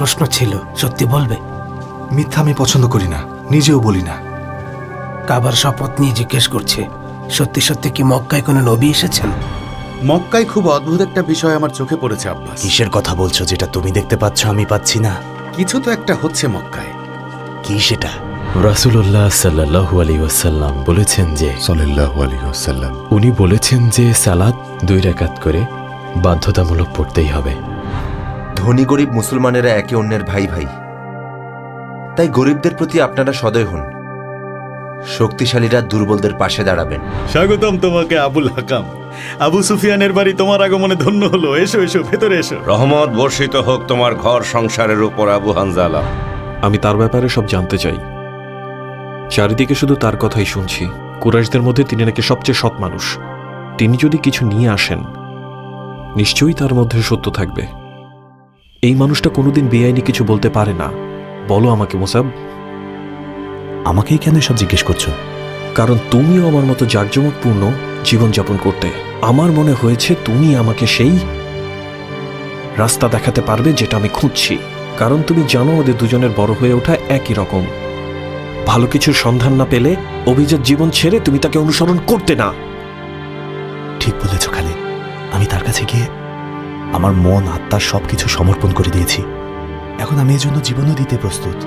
প্রশ্ন ছিল সত্যি বলবে? মিথ্যা আমি পছন্দ করি না নিজেও বলি না। কাবার শপথ নিয়ে জিজ্ঞেস করছে সত্যি সত্যি কি মক্কায় কোনো নবী এসেছেন? মক্কায় খুব অদ্ভুত একটা বিষয় আমার চোখে পড়েছে আব্বাস। কিসের কথা বলছো যেটা তুমি দেখতে পাচ্ছ আমি পাচ্ছি না? কিছু তো একটা হচ্ছে মক্কায়। কি সেটা? রাসুল্লাহ সাল্লাহু আলী ওয়াসাল্লাম বলেছেন যে সাল্লাল্লাহু আলাইহি ওয়াসাল্লাম। উনি বলেছেন যে সালাদ দুই রাকাত করে বাধ্যতামূলক পড়তেই হবে। ধনী গরিব মুসলমানেরা একে অন্যের ভাই ভাই। তাই গরিবদের প্রতি আপনারা সদয় হন। শক্তিশালীরা দুর্বলদের পাশে দাঁড়াবেন। স্বাগতম তোমাকে আবুল হাকাম। আবু সুফিয়ানের বাড়ি তোমার আগমনে ধন্য হলো। এসো এসো ভেতরে এসো। রহমত বর্ষিত হোক তোমার ঘর সংসারের উপর আবু হানজালা। আমি তার ব্যাপারে সব জানতে চাই। চারিদিকে শুধু তার কথাই শুনছি। কুরাইশদের মধ্যে তিনি নাকি সবচেয়ে সৎ মানুষ। তিনি যদি কিছু নিয়ে আসেন নিশ্চয়ই তার মধ্যে সত্য থাকবে। এই মানুষটা কোনোদিন বেআইনি কিছু বলতে পারে না। বলো আমাকে মোসাব। আমাকেই কেন সব জিজ্ঞেস করছ? কারণ তুমিও আমার মতো জাঁকজমকপূর্ণ জীবনযাপন করতে। আমার মনে হয়েছে তুমি আমাকে সেই রাস্তা দেখাতে পারবে যেটা আমি খুঁজছি। কারণ তুমি জানো ওদের দুজনের বড় হয়ে ওঠা একই রকম। ভালো কিছুর সন্ধান না পেলে অভিজাত জীবন ছেড়ে তুমি তাকে অনুসরণ করতে না। ঠিক বলেছ খালি আমি তার কাছে গিয়ে আমার মন আত্মার সব কিছু সমর্পণ করে দিয়েছি। এখন আমি এর জন্য জীবনও দিতে প্রস্তুত।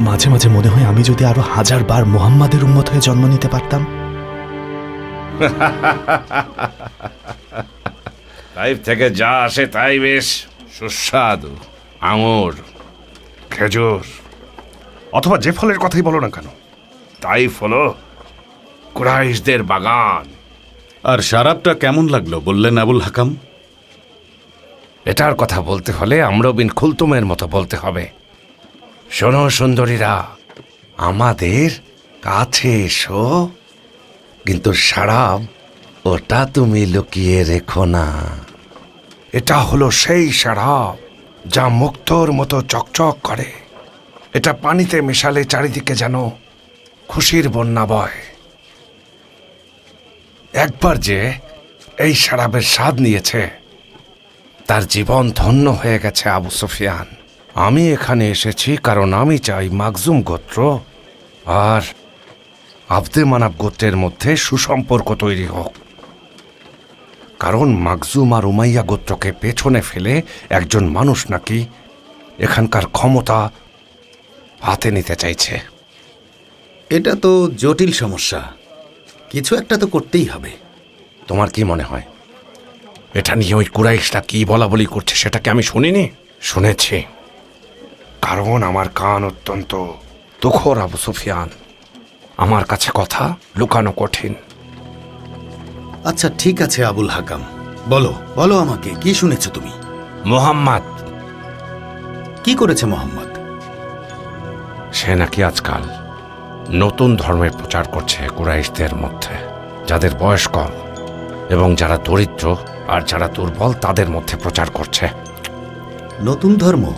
মাঝে মাঝে মনে হয় আমি যদি আরও হাজার বার মোহাম্মদের উন্মত হয়ে জন্ম নিতে পারতাম। তাইফ থেকে যা আসে তাই বেশ। সুস্বাদু, আঙুর, খেজুর। অথবা যে ফলের কথাই বলো না কেন, তাই ফলো কুরাইশদের বাগান। আর শারাবটা কেমন লাগল বললেন আবুল হাকাম? এটার কথা বলতে হলে আমরা বিন খুলতুমের মতো বলতে হবে। শোনো সুন্দরীরা, আমাদের কাছে এসো। কিন্তু সারাব ওটা তুমি লুকিয়ে রেখো না। এটা হলো সেই সারাব যা মুক্তোর মতো চকচক করে। এটা পানিতে মেশালে চারিদিকে যেন খুশির বন্যা বয়। একবার যে এই সারাবের স্বাদ নিয়েছে, তার জীবন ধন্য হয়ে গেছে আবু সুফিয়ান। আমি এখানে এসেছি কারণ আমি চাই মাকজুম গোত্র আর আব্দে মানাব গোত্রের মধ্যে সুসম্পর্ক তৈরি হোক। কারণ মাকজুম আর উমাইয়া গোত্রকে পেছনে ফেলে একজন মানুষ নাকি এখানকার ক্ষমতা হাতে নিতে চাইছে। এটা তো জটিল সমস্যা। কিছু একটা তো করতেই হবে। তোমার কি মনে হয়? এটা নিয়ে ওই কুরাইশটা কি বলা বলি করছে সেটাকে আমি শুনিনি? শুনেছি। কারণ আমার কান অত্যন্ত তুখর আবু সুফিয়ান। আমার কাছে কথা লুকানো কঠিন। আচ্ছা ঠিক আছে আবুল হাকাম। বলো বলো আমাকে কি শুনেছো তুমি? মোহাম্মদ। কি করেছে মোহাম্মদ? সে নাকি আজকাল নতুন ধর্মের প্রচার করছে কুরাইশদের মধ্যে যাদের বয়স কম এবং যারা দরিদ্র আর যারা দুর্বল তাদের মধ্যে প্রচার করছে। নতুন ধর্ম?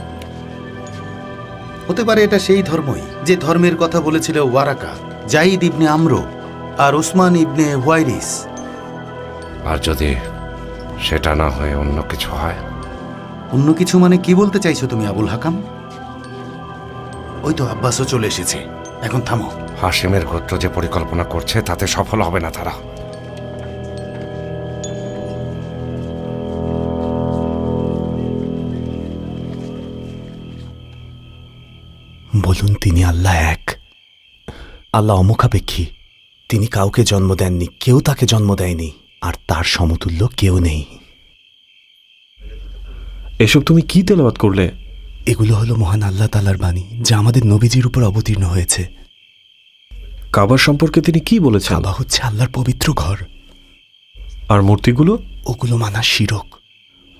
হতে পারে এটা সেই ধর্মই যে ধর্মের কথা বলেছিল ওয়ারাকা জাইদ ইবনে আমরো আর ওসমান ইবনে ওয়াইরিস আর যদি সেটা না হয়ে অন্য কিছু হয়? অন্য কিছু মানে কি বলতে চাইছো তুমি আবুল হাকাম? ওই তো আব্বাসও চলে এসেছে। এখন থামো। হাসিমের গোত্র যে পরিকল্পনা করছে তাতে সফল হবে না তারা। বলুন তিনি আল্লাহ এক। আল্লাহ অমুখাপেক্ষী। তিনি কাউকে জন্ম দেননি কেউ তাকে জন্ম দেয়নি আর তার সমতুল্য কেউ নেই। এসব তুমি কি তেলাওয়াত করলে? এগুলো হলো মহান আল্লাহ তালার বাণী যা আমাদের নবীজির উপর অবতীর্ণ হয়েছে। কাবার সম্পর্কে তিনি কি বলেছেন? কাবা হচ্ছে আল্লাহর পবিত্র ঘর। আর মূর্তিগুলো? ওগুলো মানা শিরক।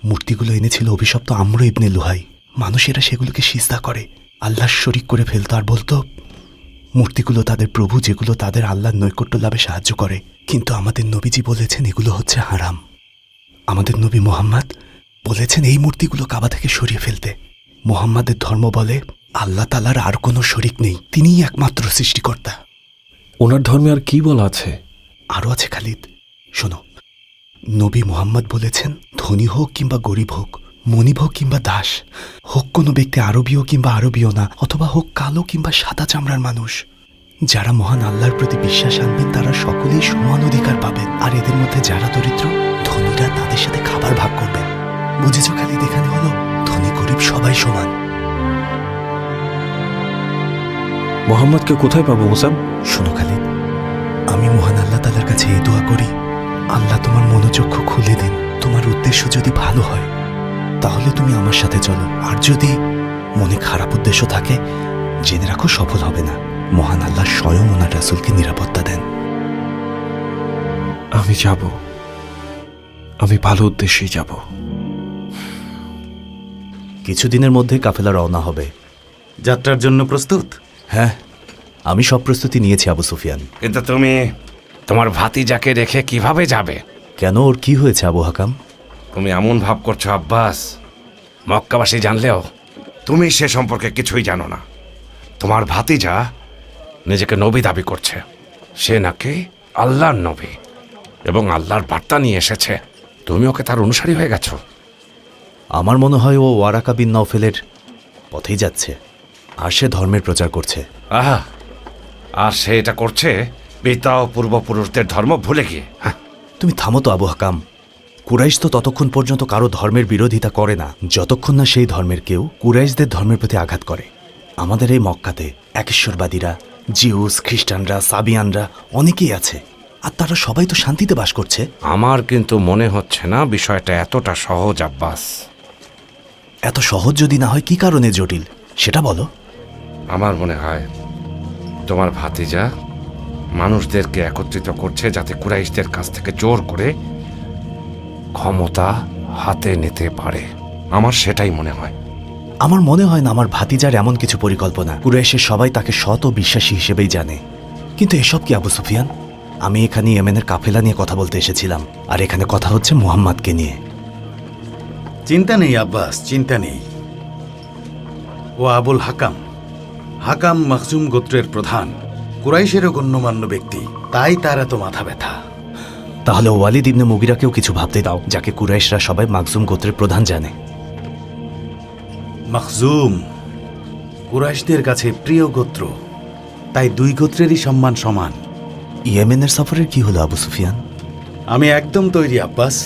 মূর্তিগুলো এনেছিল অভিশপ্ত আম্র ইবনে লুহাই। মানুষেরা সেগুলোকে সিজদা করে আল্লাহর শরিক করে ফেলতো। আর বলতো মূর্তিগুলো তাদের প্রভু যেগুলো তাদের আল্লাহর নৈকট্য লাভে সাহায্য করে। কিন্তু আমাদের নবীজি বলেছেন এগুলো হচ্ছে হারাম। আমাদের নবী মোহাম্মদ বলেছেন এই মূর্তিগুলো কাবা থেকে সরিয়ে ফেলতে। মোহাম্মদের ধর্ম বলে আল্লাহ তালার আর কোনো শরিক নেই। তিনিই একমাত্র সৃষ্টিকর্তা। ওনার ধর্মে আর কি বলা আছে? আরও আছে খালিদ শোনো। নবী মোহাম্মদ বলেছেন ধনী হোক কিংবা গরিব হোক মণিভ কিংবা দাস হোক কোনো ব্যক্তি আরবীয় কিংবা আরবীয় না অথবা হোক কালো কিংবা সাদা চামড়ার মানুষ। যারা মহান আল্লাহর প্রতি বিশ্বাস আনবেন তারা সকলেই সমান অধিকার পাবেন। আর এদের মধ্যে যারা দরিদ্র ধনীরা তাদের সাথে খাবার ভাগ করবেন। বুঝেছ খালি এখানে? সবাই সমান। মোহাম্মদকে কোথায় পাবো মুসাব? শোনো খালিদ। আমি মহান আল্লাহ তালার কাছে এই দোয়া করি। আল্লাহ তোমার মনোচক্ষু খুলে দিন। তোমার উদ্দেশ্য যদি ভালো হয়, তাহলে তুমি আমার সাথে চলো। আর যদি মনে খারাপ উদ্দেশ্য থাকে, জেনে রাখো সফল হবে না। মহান আল্লাহ স্বয়ং ওনার রাসুলকে নিরাপত্তা দেন। আমি যাব। আমি ভালো উদ্দেশ্যেই যাব। কিছুদিনের মধ্যে কাফেলা রওনা হবে। যাত্রার জন্য প্রস্তুত? হ্যাঁ আমি সব প্রস্তুতি নিয়েছি আবু সুফিয়ান। কিন্তু তুমি তোমার ভাতিজাকে রেখে কীভাবে যাবে? কেন ওর কি হয়েছে আবু হাকাম? তুমি এমন ভাব করছ আব্বাস। মক্কাবাসী জানলেও তুমি সে সম্পর্কে কিছুই জানো না। তোমার ভাতিজা নিজেকে নবী দাবি করছে। সে নাকি আল্লাহর নবী এবং আল্লাহর বার্তা নিয়ে এসেছে। তুমি ওকে তার অনুসারী হয়ে গেছো। আমার মনে হয় ও ওয়ারাকা বিন নওফেলের পথেই যাচ্ছে। আর সে ধর্মের প্রচার করছে। আহা আর সে এটা করছে? পিতা ও পূর্বপুরুষদের ধর্ম ভুলে গিয়ে। হ্যাঁ তুমি থামো তো আবু হাকাম। কুরাইশ তো ততক্ষণ পর্যন্ত কারও ধর্মের বিরোধিতা করে না। যতক্ষণ না সেই ধর্মের কেউ কুরাইশদের ধর্মের প্রতি আঘাত করে। আমাদের এই মক্কাতে একেশ্বরবাদীরা জিউস খ্রিস্টানরা সাবিয়ানরা অনেকেই আছে। আর তারা সবাই তো শান্তিতে বাস করছে। আমার কিন্তু মনে হচ্ছে না বিষয়টা এতটা সহজ আব্বাস। এত সহজ যদি না হয় কি কারণে জটিল? সেটা বলো। আমার মনে হয় তোমার ভাতিজা মানুষদেরকে একত্রিত করছে যাতে কুরাইশদের কাছ থেকে জোর করে ক্ষমতা হাতে নিতে পারে। আমার সেটাই মনে হয়। আমার মনে হয় না আমার ভাতিজার এমন কিছু পরিকল্পনা। কুরাইশের সবাই তাকে শত বিশ্বাসী হিসেবেই জানে। কিন্তু এসব কি আবু সুফিয়ান? আমি এখানে ইয়েমেনের কাফেলা নিয়ে কথা বলতে এসেছিলাম। আর এখানে কথা হচ্ছে মুহাম্মাদকে নিয়ে। চিন্তা নেই আব্বাস চিন্তা নেই। ও আবুল হাকাম হাকাম মখজুম গোত্রের প্রধান কুরাইশেরও গণ্যমান্য ব্যক্তি তাই তার এত মাথা ব্যথা। তাহলে ওয়ালিদ ইবনে মুগিরাকেও কিছু ভাবতে দাও যাকে কুরাইশরা সবাই মাকজুম গোত্রের প্রধান জানে। মাকজুম কুরাইশদের কাছে প্রিয় গোত্র তাই দুই গোত্রেরই সম্মান সমান। ইয়েমেনের সফরের কি হলো আবু সুফিয়ান? আমি একদম তৈরি আব্বাস।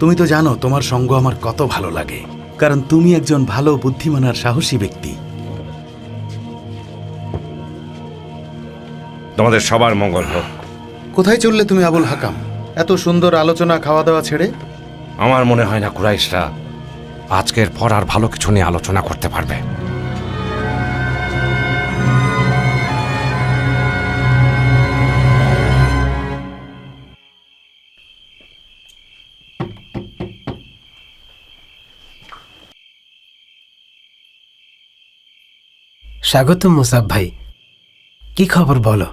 তুমি তো জানো তোমার সঙ্গ আমার কত ভালো লাগে। কারণ তুমি একজন ভালো বুদ্ধিমান আর সাহসী ব্যক্তি। তোমাদের সবার মঙ্গল হোক। কোথায় চললে তুমি আবুল হাকাম? এত সুন্দর আলোচনা খাওয়া দাওয়া ছেড়ে? আমার মনে হয় না কুরাইশরা আজকের পর আর ভালো কিছু নিয়ে আলোচনা করতে পারবে। স্বাগত মুসাব ভাই। কি খবর বলো?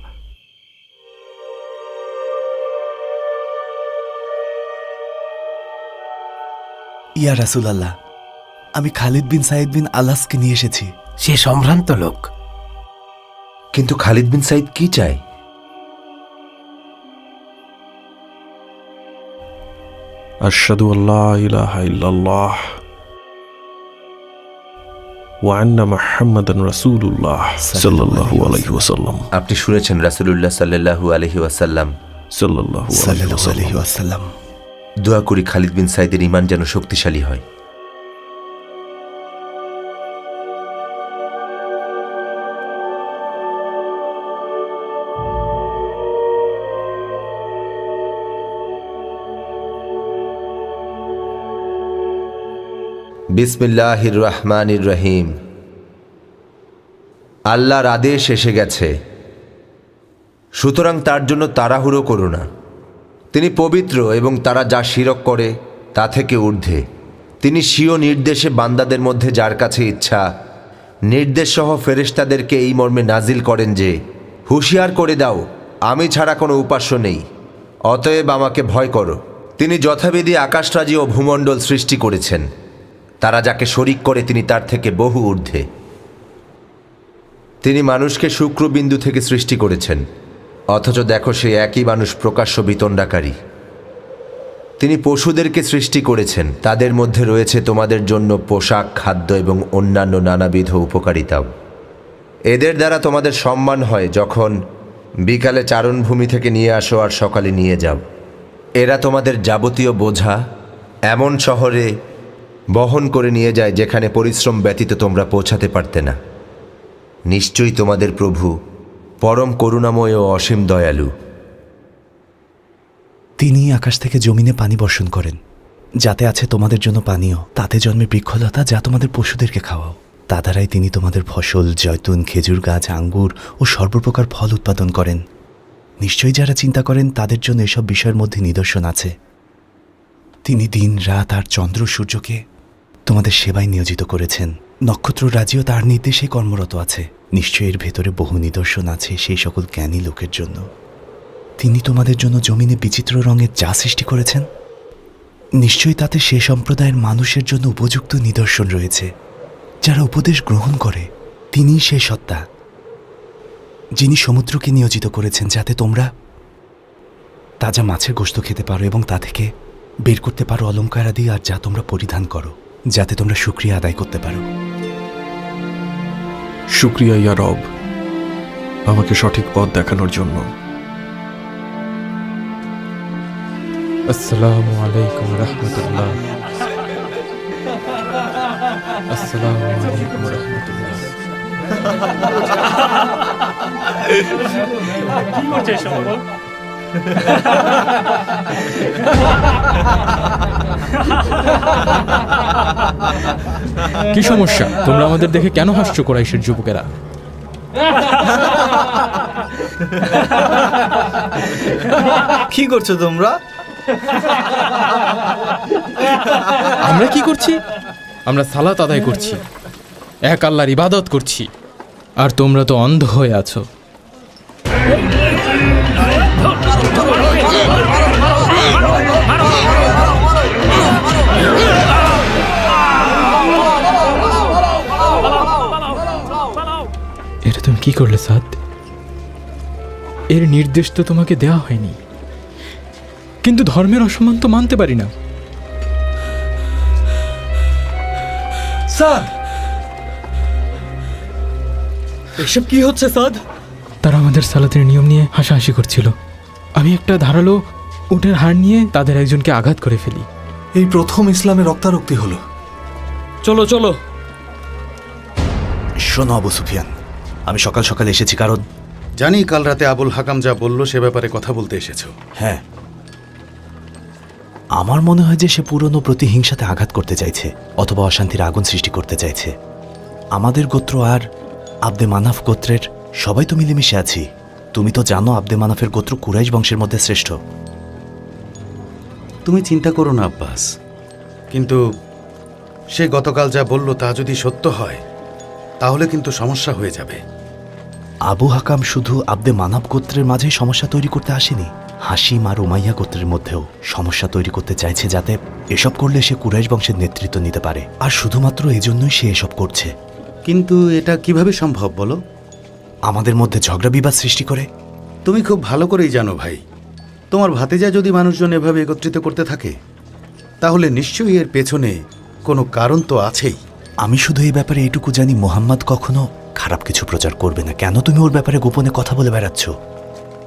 ইয়া রাসুল আল্লাহ আমি খালিদ বিন সাইদ বিন আলাসকে নিয়ে এসেছি। সে সম্ভ্রান্ত লোক। কিন্তু খালিদ বিন সাইদ কি চায়? আশহাদু আল্লাহ ইলাহা ইল্লাল্লাহ। ওয়াসাল্লাম। আপনি শুনেছেন রাসুলুল্লাহ সাল্লাহু আলহি ওয়াসাল্লাম। সাল্লাল্লাহু আলহি ওয়াসাল্লাম। দোয়া করি খালিদ বিন সাইদের ইমান যেন শক্তিশালী হয়। বিসমিল্লাহির রহমানির রহিম। আল্লাহর আদেশ এসে গেছে। সুতরাং তার জন্য তাড়াহুড়ো করো না। তিনি পবিত্র এবং তারা যা শিরক করে, তা থেকে ঊর্ধ্বে। তিনি স্বীয় নির্দেশে বান্দাদের মধ্যে যার কাছে ইচ্ছা, নির্দেশসহ ফেরেশতাদেরকে এই মর্মে নাজিল করেন যে, হুঁশিয়ার করে দাও, আমি ছাড়া কোনো উপাস্য নেই। অতএব আমাকে ভয় করো। তিনি যথাবিধি আকাশরাজি ও ভূমণ্ডল সৃষ্টি করেছেন। তারা যাকে শরিক করে তিনি তার থেকে বহু ঊর্ধ্বে। তিনি মানুষকে শুক্রবিন্দু থেকে সৃষ্টি করেছেন। অথচ দেখো সে একই মানুষ প্রকাশ্য বিতণ্ডাকারী। তিনি পশুদেরকে সৃষ্টি করেছেন। তাদের মধ্যে রয়েছে তোমাদের জন্য পোশাক, খাদ্য এবং অন্যান্য নানাবিধ উপকারিতাও। এদের দ্বারা তোমাদের সম্মান হয় যখন বিকালে চারণভূমি থেকে নিয়ে আসো আর সকালে নিয়ে যাও। এরা তোমাদের যাবতীয় বোঝা। এমন শহরে বহন করে নিয়ে যায় যেখানে পরিশ্রম ব্যতীত তোমরা পৌঁছাতে পারতে না। নিশ্চয়ই তোমাদের প্রভু পরম করুণাময় ও অসীম দয়ালু। তিনি আকাশ থেকে জমিনে পানি বর্ষণ করেন। যাতে আছে তোমাদের জন্য পানীয়, তাতে জন্মে বৃক্ষলতা যা তোমাদের পশুদেরকে খাওয়াও। তা দ্বারাই তিনি তোমাদের ফসল, জয়তুন, খেজুর গাছ, আঙ্গুর ও সর্বপ্রকার ফল উৎপাদন করেন। নিশ্চয়ই যারা চিন্তা করেন, তাদের জন্য এসব বিষয়ের মধ্যে নিদর্শন আছে। তিনি দিন, রাত আর চন্দ্র সূর্যকে তোমাদের সেবায় নিয়োজিত করেছেন। নক্ষত্র রাজিও তার নির্দেশে কর্মরত আছে। নিশ্চয়ই এর ভেতরে বহু নিদর্শন আছে সেই সকল জ্ঞানী লোকের জন্য। তিনি তোমাদের জন্য জমিনে বিচিত্র রঙের যা সৃষ্টি করেছেন। নিশ্চয়ই তাতে সে সম্প্রদায়ের মানুষের জন্য উপযুক্ত নিদর্শন রয়েছে। যারা উপদেশ গ্রহণ করে, তিনিই সে সত্তা। যিনি সমুদ্রকে নিয়োজিত করেছেন যাতে তোমরা তাজা মাছের গোস্ত খেতে পারো এবং তা থেকে বের করতে পারো অলঙ্কার আদি আর যা তোমরা পরিধান করো। যাতে তোমরা সুক্রিয়া আদায় করতে পারো। শুক্রিয়া ইয়া রব আমাকে সঠিক পথ দেখানোর জন্য। আসসালামু আলাইকুম রহমতুল্লাহ। আসসালামু আলাইকুম রহমতুল্লাহ। কি সমস্যা? তোমরা আমাদের দেখে কেন হাসছো কোরাইশের যুবকেরা? কি করছ তোমরা? আমরা কি করছি? আমরা সালাত আদায় করছি। এক আল্লাহর ইবাদত করছি। আর তোমরা তো অন্ধ হয়ে আছো। কি করলে সাদ? এর নির্দেশ তো তোমাকে দেওয়া হয়নি। কিন্তু ধর্মের অসম্মান তো মানতে পারি না। এসব কি হচ্ছে সাদ? তারা আমাদের সালাতের নিয়ম নিয়ে হাসাহাসি করছিল। আমি একটা ধারালো উটের হাড় নিয়ে তাদের একজনকে আঘাত করে ফেলি। এই প্রথম ইসলামের রক্তারক্তি হলো। চলো চলো। শোনো আবু সুফিয়ান। আমি সকাল সকাল এসেছি কারণ জানি কাল রাতে আবুল হাকাম যা বলল সে ব্যাপারে কথা বলতে এসেছ। হ্যাঁ। আমার মনে হয় যে সে পুরনো প্রতিহিংসাতে আঘাত করতে চাইছে অথবা অশান্তির আগুন সৃষ্টি করতে চাইছে। আমাদের গোত্র আর আব্দে মানাফ গোত্রের সবাই তো মিলেমিশে আছি। তুমি তো জানো আব্দে মানাফের গোত্র কুরাইশ বংশের মধ্যে শ্রেষ্ঠ। তুমি চিন্তা করো না আব্বাস। কিন্তু সে গতকাল যা বলল তা যদি সত্য হয় তাহলে কিন্তু সমস্যা হয়ে যাবে। আবু হাকাম শুধু আব্দে মানব গোত্রের মাঝে সমস্যা তৈরি করতে আসেনি হাসিম আর উমাইয়া গোত্রের মধ্যেও সমস্যা তৈরি করতে চাইছে যাতে এসব করলে সে কুরাইশ বংশের নেতৃত্ব নিতে পারে। আর শুধুমাত্র এজন্যই সে এসব করছে। কিন্তু এটা কীভাবে সম্ভব বলো? আমাদের মধ্যে ঝগড়া বিবাদ সৃষ্টি করে। তুমি খুব ভালো করেই জানো ভাই। তোমার ভাতিজা যদি মানুষজন এভাবে একত্রিত করতে থাকে তাহলে নিশ্চয়ই এর পেছনে কোনো কারণ তো আছেই। আমি শুধু এই ব্যাপারে এটুকু জানি মোহাম্মদ কখনো খারাপ কিছু প্রচার করবে না। কেন তুমি ওর ব্যাপারে গোপনে কথা বলে বেড়াচ্ছ?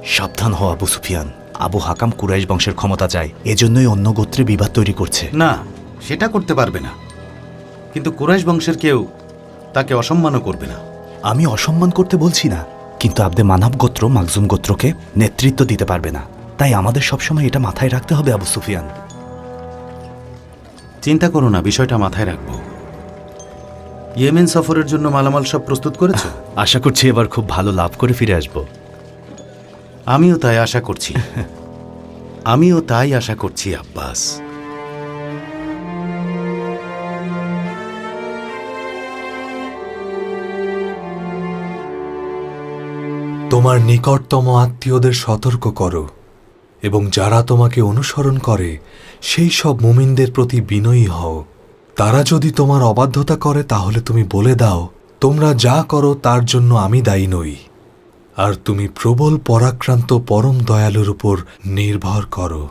সাবধান হও আবু সুফিয়ান। আবু হাকাম কুরাইশ বংশের ক্ষমতা চায়। এজন্যই অন্য গোত্রে বিবাদ তৈরি করছে। না সেটা করতে পারবে না। কিন্তু কুরাইশ বংশের কেউ তাকে অসম্মানও করবে না। আমি অসম্মান করতে বলছি না কিন্তু আব্দে মানব গোত্র মাকজুম গোত্রকে নেতৃত্ব দিতে পারবে না। তাই আমাদের সবসময় এটা মাথায় রাখতে হবে আবু সুফিয়ান। চিন্তা করো না বিষয়টা মাথায় রাখব। ইয়েমেন সফরের জন্য মালামাল সব প্রস্তুত করেছ? আশা করছি এবার খুব ভালো লাভ করে ফিরে আসব। আমিও তাই আশা করছি। আমিও তাই আশা করছি আব্বাস। তোমার নিকটতম আত্মীয়দের সতর্ক করো এবং যারা তোমাকে অনুসরণ করে সেই সব মুমিনদের প্রতি বিনয়ী হও। তারা যদি তোমার অবাধ্যতা করে, তাহলে তুমি বলে দাও, তোমরা যা করো তার জন্য আমি দায়ী নই। আর তুমি প্রবল পরাক্রান্ত, পরম দয়ালুর উপর নির্ভর করো।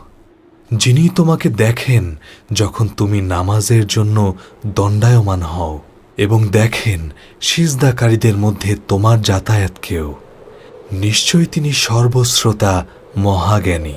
যিনি তোমাকে দেখেন, যখন তুমি নামাজের জন্য দণ্ডায়মান হও, এবং দেখেন, সিজদাকারীদের মধ্যে তোমার যাতায়াতকেও নিশ্চয় তিনি সর্বশ্রোতা মহাজ্ঞানী।